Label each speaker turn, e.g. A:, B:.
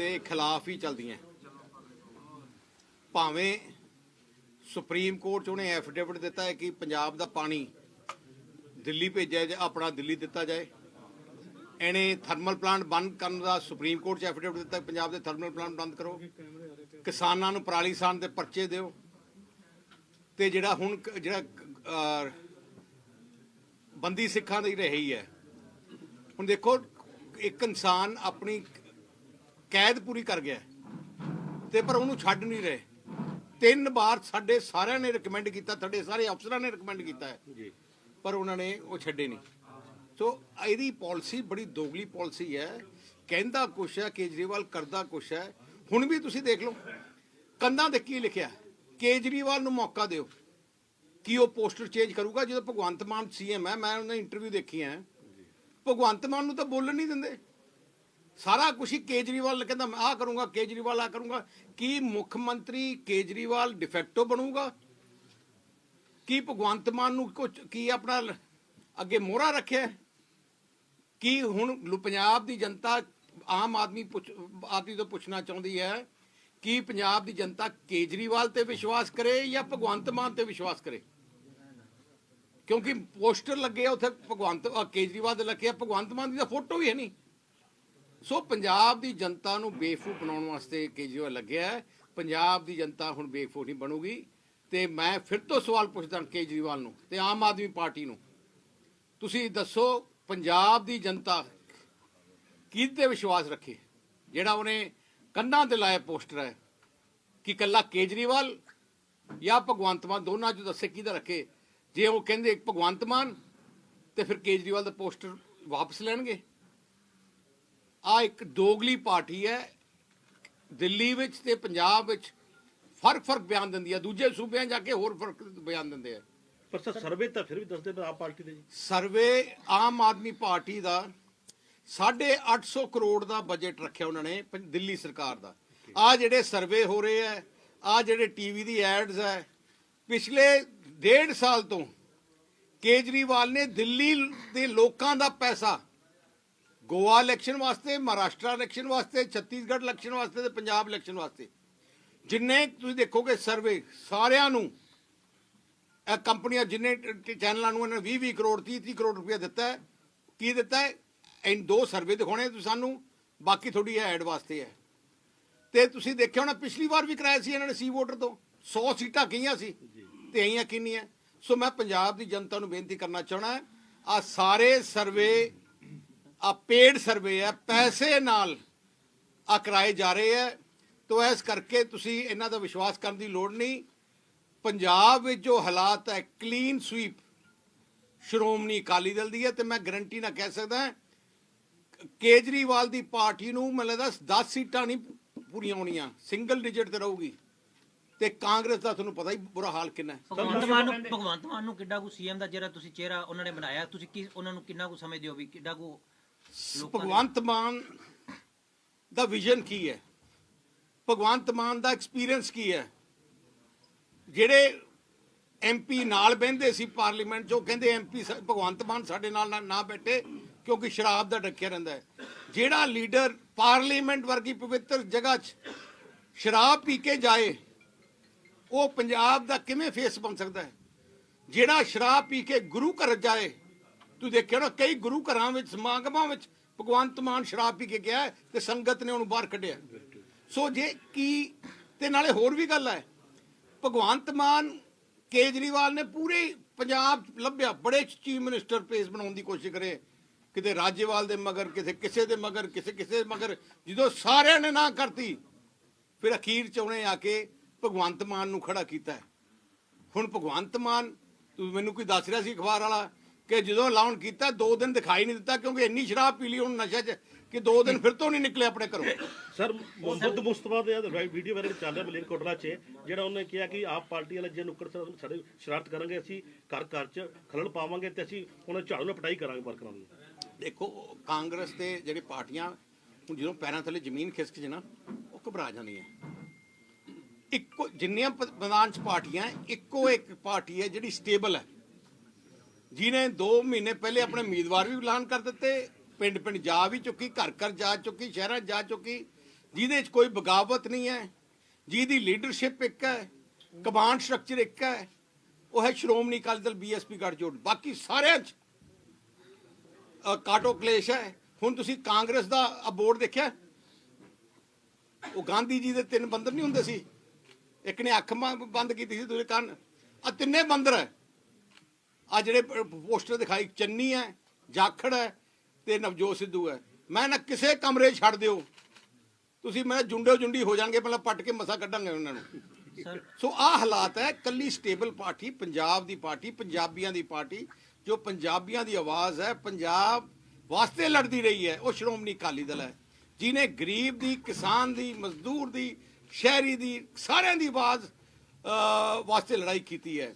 A: ਦੇ ਖਿਲਾਫ ਹੀ ਚੱਲਦੀਆਂ। ਭਾਵੇਂ ਸੁਪਰੀਮ ਕੋਰਟ 'ਚ ਉਹਨੇ ਐਫੀਡੇਵਿਟ ਦਿੱਤਾ ਹੈ ਕਿ ਪੰਜਾਬ ਦਾ ਪਾਣੀ ਦਿੱਲੀ ਭੇਜਿਆ ਜਾ ਆਪਣਾ ਦਿੱਲੀ ਦਿੱਤਾ ਜਾਏ। ਇਹਨੇ ਥਰਮਲ ਪਲਾਂਟ ਬੰਦ ਕਰਨ ਦਾ ਸੁਪਰੀਮ ਕੋਰਟ 'ਚ ਐਫੀਡੇਵਿਟ ਦਿੱਤਾ ਪੰਜਾਬ ਦੇ ਥਰਮਲ ਪਲਾਂਟ ਬੰਦ ਕਰੋ। ਕਿਸਾਨਾਂ ਨੂੰ ਪਰਾਲੀ ਸਾਨ ਦੇ ਪਰਚੇ ਦਿਓ। ਤੇ ਜਿਹੜਾ ਹੁਣ ਜਿਹੜਾ ਬੰਦੀ ਸਿੱਖਾਂ ਦੀ ਰਹੀ ਹੈ। ਹੁਣ ਦੇਖੋ, ਇੱਕ ਇਨਸਾਨ ਆਪਣੀ ਕੈਦ ਪੂਰੀ ਕਰ ਗਿਆ। ਤੇ ਪਰ ਉਹਨੂੰ ਛੱਡ ਨਹੀਂ ਰਹੇ। ਤਿੰਨ ਵਾਰ ਸਾਡੇ ਸਾਰਿਆਂ ਨੇ ਰეკਮੈਂਡ ਕੀਤਾ ਤੁਹਾਡੇ ਸਾਰੇ ਅਫਸਰਾਂ ਨੇ ਰეკਮੈਂਡ ਕੀਤਾ
B: ਜੀ।
A: ਪਰ ਉਹਨਾਂ ਨੇ ਉਹ ਛੱਡੇ ਨਹੀਂ। ਸੋ ਇਹਦੀ ਪਾਲਿਸੀ ਬੜੀ ਦੋਗਲੀ ਪਾਲਿਸੀ ਹੈ। ਕਹਿੰਦਾ ਕੁਛ ਹੈ ਕੇਜਰੀਵਾਲ ਕਰਦਾ ਕੁਛ ਹੈ। ਹੁਣ ਵੀ ਤੁਸੀਂ ਦੇਖ ਲਓ ਕੰਧਾਂ ਤੇ ਕੀ ਲਿਖਿਆ? ਕੇਜਰੀਵਾਲ ਨੂੰ ਮੌਕਾ ਦਿਓ ਕੀ ਉਹ ਪੋਸਟਰ ਚੇਂਜ ਕਰੂਗਾ। ਜਦੋਂ ਭਗਵੰਤ ਮਾਨ ਸੀਐਮ ਹੈ ਮੈਂ ਉਹਨਾਂ ਦੀ ਇੰਟਰਵਿਊ ਦੇਖੀ ਹੈ। ਭਗਵੰਤ ਮਾਨ ਨੂੰ ਤਾਂ ਬੋਲਣ ਨਹੀਂ ਦਿੰਦੇ। ਸਾਰਾ ਕੁਝ ਹੀ ਕੇਜਰੀਵਾਲ ਨੇ ਕਹਿੰਦਾ, ਮੈਂ ਆਹ ਕਰੂੰਗਾ, ਕੇਜਰੀਵਾਲ ਆ ਕਰੂੰਗਾ। ਕੀ ਮੁੱਖ ਮੰਤਰੀ ਕੇਜਰੀਵਾਲ ਡਿਫੈਕਟੋ ਬਣੂਗਾ? ਕੀ ਭਗਵੰਤ ਮਾਨ ਨੂੰ ਕੁਝ ਕੀ ਆਪਣਾ ਅੱਗੇ ਮੋਹਰਾ ਰੱਖਿਆ? ਕੀ ਹੁਣ ਪੰਜਾਬ ਦੀ ਜਨਤਾ ਆਮ ਆਦਮੀ ਪੁੱਛ- ਆਦਮੀ ਤੋਂ ਪੁੱਛਣਾ ਚਾਹੁੰਦੀ ਹੈ, ਕਿ ਪੰਜਾਬ ਦੀ ਜਨਤਾ ਕੇਜਰੀਵਾਲ ਤੇ ਵਿਸ਼ਵਾਸ ਕਰੇ ਜਾਂ ਭਗਵੰਤ ਮਾਨ ਤੇ ਵਿਸ਼ਵਾਸ ਕਰੇ? ਕਿਉਂਕਿ ਪੋਸਟਰ ਲੱਗੇ ਆ ਉੱਥੇ, ਭਗਵੰਤ ਕੇਜਰੀਵਾਲ ਦੇ ਲੱਗੇ ਆ, ਭਗਵੰਤ ਮਾਨ ਦੀ ਤਾਂ ਫੋਟੋ ਵੀ ਹੈ ਨਹੀਂ। ਸੋ ਪੰਜਾਬ ਦੀ ਜਨਤਾ ਨੂੰ ਬੇਵਕੂਫ ਬਣਾਉਣ ਵਾਸਤੇ ਕੇਜਰੀਵਾਲ ਲੱਗਿਆ ਹੈ। ਪੰਜਾਬ ਦੀ ਜਨਤਾ ਹੁਣ ਬੇਵਕੂਫ ਨਹੀਂ ਬਣੂਗੀ ਤੇ ਮੈਂ ਫਿਰ ਤੋਂ ਸਵਾਲ ਪੁੱਛਦਾ ਕੇਜਰੀਵਾਲ ਨੂੰ ਤੇ ਆਮ ਆਦਮੀ ਪਾਰਟੀ ਨੂੰ। ਤੁਸੀਂ ਦੱਸੋ ਪੰਜਾਬ ਦੀ ਜਨਤਾ ਕਿਹਦੇ ਤੇ ਵਿਸ਼ਵਾਸ ਰੱਖੇ? ਜਿਹੜਾ ਉਹਨੇ ਕੰਨਾਂ ਤੇ ਲਾਇਆ ਪੋਸਟਰ ਹੈ ਕਿ ਕੱਲਾ ਕੇਜਰੀਵਾਲ ਜਾਂ ਭਗਵੰਤ ਮਾਨ ਦੋਨਾਂ ਚੋਂ ਦੱਸੇ ਕਿਹਦਾ ਰੱਖੇ? ਜੇ ਉਹ ਕਹਿੰਦੇ ਭਗਵੰਤ ਮਾਨ ਤੇ ਫਿਰ ਕੇਜਰੀਵਾਲ ਦਾ ਪੋਸਟਰ ਵਾਪਸ ਲੈਣਗੇ। ਆ ਇੱਕ ਦੋਗਲੀ ਪਾਰਟੀ ਹੈ। ਦਿੱਲੀ ਵਿੱਚ ਤੇ ਪੰਜਾਬ ਵਿੱਚ ਫ਼ਰਕ ਫ਼ਰਕ ਬਿਆਨ ਦਿੰਦੀ ਹੈ ਦੂਜੇ ਸੂਬਿਆਂ ਜਾ ਕੇ ਹੋਰ ਫ਼ਰਕ ਬਿਆਨ ਦਿੰਦੇ ਆ।
B: ਪਰ ਸਰ ਸਰਵੇ ਤਾਂ ਫਿਰ ਵੀ ਦੱਸਦੇ ਆਪ ਪਾਰਟੀ ਦੇ ਜੀ।
A: ਸਰਵੇ ਆਮ ਆਦਮੀ ਪਾਰਟੀ ਦਾ 850 ਕਰੋੜ ਦਾ ਬਜਟ ਰੱਖਿਆ ਉਹਨਾਂ ਨੇ ਦਿੱਲੀ ਸਰਕਾਰ ਦਾ। ਆ ਜਿਹੜੇ ਸਰਵੇ ਹੋ ਰਹੇ ਆ ਆ ਜਿਹੜੇ ਟੀਵੀ ਦੀ ਐਡਸ ਹੈ ਪਿਛਲੇ ਡੇਢ ਸਾਲ ਤੋਂ ਕੇਜਰੀਵਾਲ ਨੇ ਦਿੱਲੀ ਦੇ ਲੋਕਾਂ ਦਾ ਪੈਸਾ ਗੋਆ ਇਲੈਕਸ਼ਨ ਵਾਸਤੇ ਮਹਾਰਾਸ਼ਟਰ ਇਲੈਕਸ਼ਨ ਵਾਸਤੇ ਛੱਤੀਸਗੜ੍ਹ ਇਲੈਕਸ਼ਨ ਵਾਸਤੇ ਤੇ ਪੰਜਾਬ ਇਲੈਕਸ਼ਨ ਵਾਸਤੇ। ਜਿੰਨੇ ਤੁਸੀਂ ਦੇਖੋਗੇ ਸਰਵੇ ਸਾਰਿਆਂ ਨੂੰ ਇਹ ਕੰਪਨੀਆਂ ਜਿੰਨੇ ਚੈਨਲਾਂ ਨੂੰ ਇਹਨਾਂ 20 20 ਕਰੋੜ 30 30 ਕਰੋੜ ਰੁਪਏ ਦਿੱਤਾ ਹੈ। ਕੀ ਦਿੱਤਾ ਹੈ? ਇਹ ਦੋ ਸਰਵੇ ਦਿਖਾਉਣੇ ਤੁਸੀਂ ਸਾਨੂੰ ਬਾਕੀ ਇਹ ਐਡ ਵਾਸਤੇ ਹੈ। ਤੇ ਤੁਸੀਂ ਦੇਖਿਆ ਹੋਣਾ ਪਿਛਲੀ ਵਾਰ ਵੀ ਕਰਾਇਆ ਸੀ ਇਹਨਾਂ ਨੇ ਸੀ ਵੋਟਰ ਤੋਂ। 100 ਸੀਟਾਂ ਕਹੀਆਂ ਸੀ ਤੇ ਆਈਆਂ ਕਿੰਨੀਆਂ? ਸੋ ਮੈਂ ਪੰਜਾਬ ਦੀ ਜਨਤਾ ਨੂੰ ਬੇਨਤੀ ਕਰਨਾ ਚਾਹਣਾ ਆ ਸਾਰੇ ਸਰਵੇ ਆ ਪੇਡ ਸਰਵੇ ਹੈ ਪੈਸੇ ਨਾਲ ਆ ਕਰਾਏ ਜਾ ਰਹੇ ਹੈ ਤੋ ਇਸ ਕਰਕੇ ਤੁਸੀਂ ਇਹਨਾਂ ਦਾ ਵਿਸ਼ਵਾਸ ਕਰਨ ਦੀ ਲੋੜ ਨਹੀਂ। ਪੰਜਾਬ ਵਿੱਚ ਜੋ ਹਾਲਾਤ ਹੈ ਕਲੀਨ ਸਵੀਪ ਸ਼੍ਰੋਮਣੀ ਅਕਾਲੀ ਦਲ ਦੀ ਹੈ ਤੇ ਮੈਂ ਗਰੰਟੀ ਨਾਲ ਕਹਿ ਸਕਦਾ ਕੇਜਰੀਵਾਲ ਦੀ ਪਾਰਟੀ ਨੂੰ ਮੈਨੂੰ ਲੱਗਦਾ 10 ਸੀਟਾਂ ਨਹੀਂ ਪੂਰੀਆਂ ਹੋਣੀਆਂ ਸਿੰਗਲ ਡਿਜਿਟ ਤੇ ਰਹੂਗੀ। ਤੇ ਕਾਂਗਰਸ ਦਾ ਤੁਹਾਨੂੰ ਪਤਾ ਹੀ ਬੁਰਾ ਹਾਲ ਕਿੰਨਾ ਹੈ।
C: ਭਗਵੰਤ ਮਾਨ ਨੂੰ ਭਗਵੰਤ ਮਾਨ ਨੂੰ ਕਿੱਡਾ ਕੁ ਸੀਐਮ ਦਾ ਜਿਹੜਾ ਤੁਸੀਂ ਚਿਹਰਾ ਉਹਨਾਂ ਨੇ ਬਣਾਇਆ, ਤੁਸੀਂ ਕੀ ਉਹਨਾਂ ਨੂੰ ਕਿੰਨਾ ਕੁ ਸਮਝਦੇ ਹੋ ਵੀ ਕਿੱਡਾ ਕੁ
A: ਭਗਵੰਤ ਮਾਨ ਦਾ ਵਿਜ਼ਨ ਕੀ ਹੈ? ਭਗਵੰਤ ਮਾਨ ਦਾ ਐਕਸਪੀਰੀਅੰਸ ਕੀ ਹੈ? ਜਿਹੜੇ ਐਮਪੀ ਨਾਲ ਬਹਿੰਦੇ ਸੀ ਪਾਰਲੀਮੈਂਟ 'ਚ, ਉਹ ਕਹਿੰਦੇ ਐਮਪੀ ਭਗਵੰਤ ਮਾਨ ਸਾਡੇ ਨਾਲ ਨਾ- ਨਾ ਬੈਠੇ ਕਿਉਂਕਿ ਸ਼ਰਾਬ ਦਾ ਡੱਕਿਆ ਰਹਿੰਦਾ ਹੈ। ਜਿਹੜਾ ਲੀਡਰ ਪਾਰਲੀਮੈਂਟ ਵਰਗੀ ਪਵਿੱਤਰ ਜਗ੍ਹਾ 'ਚ ਸ਼ਰਾਬ ਪੀ ਕੇ ਜਾਏ, ਉਹ ਪੰਜਾਬ ਦਾ ਕਿਵੇਂ ਫੇਸ ਬਣ ਸਕਦਾ ਹੈ? ਜਿਹੜਾ ਸ਼ਰਾਬ ਪੀ ਕੇ ਗੁਰੂ ਘਰ ਜਾਏ ਤੁਸੀਂ ਦੇਖਿਆ ਨਾ, ਕਈ ਗੁਰੂ ਘਰਾਂ ਵਿੱਚ, ਸਮਾਗਮਾਂ ਵਿੱਚ ਭਗਵੰਤ ਮਾਨ ਸ਼ਰਾਬ ਪੀ ਕੇ ਗਿਆ ਹੈ ਤੇ ਸੰਗਤ ਨੇ ਉਹਨੂੰ ਬਾਹਰ ਕੱਢਿਆ ਸੋ ਜੇ ਕੀ, ਤੇ ਨਾਲੇ ਹੋਰ ਵੀ ਗੱਲ ਹੈ, ਭਗਵੰਤ ਮਾਨ ਕੇਜਰੀਵਾਲ ਨੇ ਪੂਰੇ ਪੰਜਾਬ ਲੱਭਿਆ, ਬੜੇ ਚੀਫ ਮਿਨਿਸਟਰ ਪੇਸ ਬਣਾਉਣ ਦੀ ਕੋਸ਼ਿਸ਼ ਕਰੇ, ਕਿਤੇ ਰਾਜੇਵਾਲ ਦੇ ਮਗਰ ਕਿਸੇ ਕਿਸੇ ਦੇ ਮਗਰ, ਕਿਸੇ ਕਿਸੇ ਦੇ ਮਗਰ, ਜਦੋਂ ਸਾਰਿਆਂ ਨੇ ਨਾ ਕਰਤੀ, ਫਿਰ ਅਖੀਰ ਚ ਉਹਨੇ ਆ ਕੇ ਭਗਵੰਤ ਮਾਨ ਨੂੰ ਖੜਾ ਕੀਤਾ ਹੁਣ ਭਗਵੰਤ ਮਾਨ, ਤੂੰ ਮੈਨੂੰ ਕੋਈ ਦੱਸ ਰਿਹਾ ਸੀ ਅਖਬਾਰ ਵਾਲਾ? ਕਿ ਜਦੋਂ ਐਲਾਨ ਕੀਤਾ ਦੋ ਦਿਨ ਦਿਖਾਈ ਨਹੀਂ ਦਿੱਤਾ ਕਿਉਂਕਿ ਇੰਨੀ ਸ਼ਰਾਬ ਪੀ ਲਈ ਹੁਣ ਨਸ਼ੇ 'ਚ ਕਿ ਦੋ ਦਿਨ ਫਿਰ ਤੋਂ ਨਹੀਂ ਨਿਕਲੇ ਆਪਣੇ ਘਰੋਂ।
B: ਸਰ ਮੁਹੰਮਦ ਮੁਸਤਫਾ ਦੇ ਵੀਡੀਓ ਵਾਇਰਲ ਚੱਲ ਰਿਹਾ ਮਲੇਰਕੋਟਲਾ 'ਚ ਜਿਹੜਾ ਉਹਨੇ ਕਿਹਾ ਕਿ ਆਪ ਪਾਰਟੀ ਵਾਲੇ ਜੇ ਨੁੱਕੜ ਸਰ- ਸਾਡੇ ਸ਼ਰਾਰਤ ਕਰਾਂਗੇ ਅਸੀਂ ਘਰ ਘਰ 'ਚ ਖਲਲ ਪਾਵਾਂਗੇ ਤੇ ਅਸੀਂ ਉਹਨਾਂ ਝਾੜੂ ਨਾਲ ਪਟਾਈ ਕਰਾਂਗੇ ਵਰਕਰਾਂ ਦੀ
A: ਦੇਖੋ ਕਾਂਗਰਸ ਦੇ ਜਿਹੜੇ ਪਾਰਟੀਆਂ ਹੁਣ ਜਦੋਂ ਪੈਰਾਂ ਥੱਲੇ ਜ਼ਮੀਨ ਖਿਸਕ ਜੇ ਨਾ ਉਹ ਘਬਰਾ ਜਾਂਦੀਆਂ ਇੱਕੋ ਜਿੰਨੀਆਂ ਮੈਦਾਨ ਚ ਪਾਰਟੀਆਂ ਇੱਕੋ ਇੱਕ ਪਾਰਟੀ ਹੈ ਜਿਹੜੀ ਸਟੇਬਲ ਹੈ। ਜਿਹਨੇ 2 ਮਹੀਨੇ ਪਹਿਲੇ ਆਪਣੇ ਉਮੀਦਵਾਰ ਵੀ ਐਲਾਨ ਕਰ ਦਿੱਤੇ ਪਿੰਡ ਪਿੰਡ ਜਾ ਵੀ ਚੁੱਕੀ ਘਰ ਘਰ ਜਾ ਚੁੱਕੀ, ਸ਼ਹਿਰਾਂ 'ਚ ਜਾ ਚੁੱਕੀ, ਜਿਹਦੇ 'ਚ ਕੋਈ ਬਗਾਵਤ ਨਹੀਂ ਹੈ, ਜਿਹਦੀ ਲੀਡਰਸ਼ਿਪ ਇੱਕ ਹੈ ਕਮਾਂਡ ਸਟਰਕਚਰ ਇੱਕ ਹੈ, ਉਹ ਹੈ ਸ਼੍ਰੋਮਣੀ ਅਕਾਲੀ ਦਲ ਬੀਐਸਪੀ ਗੱਠਜੋੜ। ਬਾਕੀ ਸਾਰਿਆਂ 'ਚ ਕਾਟੋ ਕਲੇਸ਼ ਹੈ। ਹੁਣ ਤੁਸੀਂ ਕਾਂਗਰਸ ਦਾ ਬੋਰਡ ਦੇਖਿਆ? ਉਹ ਗਾਂਧੀ ਜੀ ਦੇ ਤਿੰਨ ਬੰਦਰ ਨਹੀਂ ਹੁੰਦੇ ਸੀ? ਇੱਕ ਨੇ ਅੱਖ ਬੰਦ ਕੀਤੀ ਸੀ, ਦੂਜੇ ਕੰਨ। ਆ ਤਿੰਨੇ ਬੰਦਰ ਹੈ। ਆ ਜਿਹੜੇ ਪੋਸਟਰ ਦਿਖਾਈ ਚੰਨੀ ਹੈ ਜਾਖੜ ਹੈ ਤੇ ਨਵਜੋਤ ਸਿੱਧੂ ਹੈ। ਮੈਂ ਨਾ ਕਿਸੇ ਕਮਰੇ ਛੱਡ ਦਿਓ। ਤੁਸੀਂ ਮੈਂ ਜੁੰਡੋ ਜੁੰਡੀ ਹੋ ਜਾਣਗੇ ਪਹਿਲਾਂ ਪੱਟ ਕੇ ਮਸਾ ਕੱਢਾਂਗੇ ਉਹਨਾਂ ਨੂੰ। ਸੋ ਆ ਹਾਲਾਤ ਹੈ ਕੱਲੀ ਸਟੇਬਲ ਪਾਰਟੀ ਪੰਜਾਬ ਦੀ ਪਾਰਟੀ ਪੰਜਾਬੀਆਂ ਦੀ ਪਾਰਟੀ ਜੋ ਪੰਜਾਬੀਆਂ ਦੀ ਆਵਾਜ਼ ਹੈ ਪੰਜਾਬ ਵਾਸਤੇ ਲੜਦੀ ਰਹੀ ਹੈ ਉਹ ਸ਼੍ਰੋਮਣੀ ਅਕਾਲੀ ਦਲ ਹੈ। ਜਿਨੇ ਗਰੀਬ ਦੀ ਕਿਸਾਨ ਦੀ ਮਜ਼ਦੂਰ ਦੀ ਸ਼ਹਿਰੀ ਦੀ ਸਾਰਿਆਂ ਦੀ ਆਵਾਜ਼ ਵਾਸਤੇ ਲੜਾਈ ਕੀਤੀ ਹੈ।